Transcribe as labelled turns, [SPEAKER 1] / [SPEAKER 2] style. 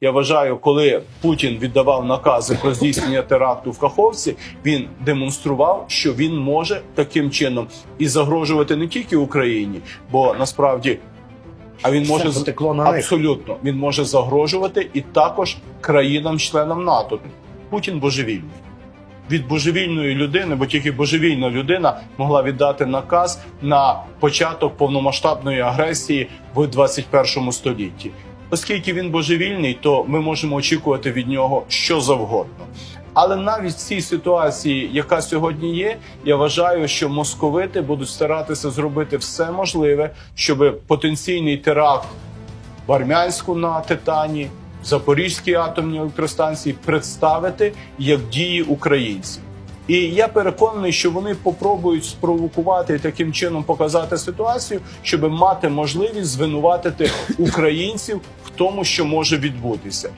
[SPEAKER 1] Я вважаю, коли Путін віддавав накази про здійснення теракту в Каховці, він демонстрував, що він може таким чином і загрожувати не тільки Україні, бо насправді. А він може
[SPEAKER 2] на
[SPEAKER 1] абсолютно він може загрожувати і також країнам-членам НАТО. Путін божевільний. Від божевільної людини, бо тільки божевільна людина могла віддати наказ на початок повномасштабної агресії в 21 столітті. Оскільки він божевільний, то ми можемо очікувати від нього що завгодно. Але навіть в цій ситуації, яка сьогодні є, я вважаю, що московити будуть старатися зробити все можливе, щоб потенційний теракт в Армянську на Титані, Запорізькій атомній електростанції представити як дії українців. І я переконаний, що вони попробують спровокувати і таким чином показати ситуацію, щоб мати можливість звинуватити українців в тому, що може відбутися.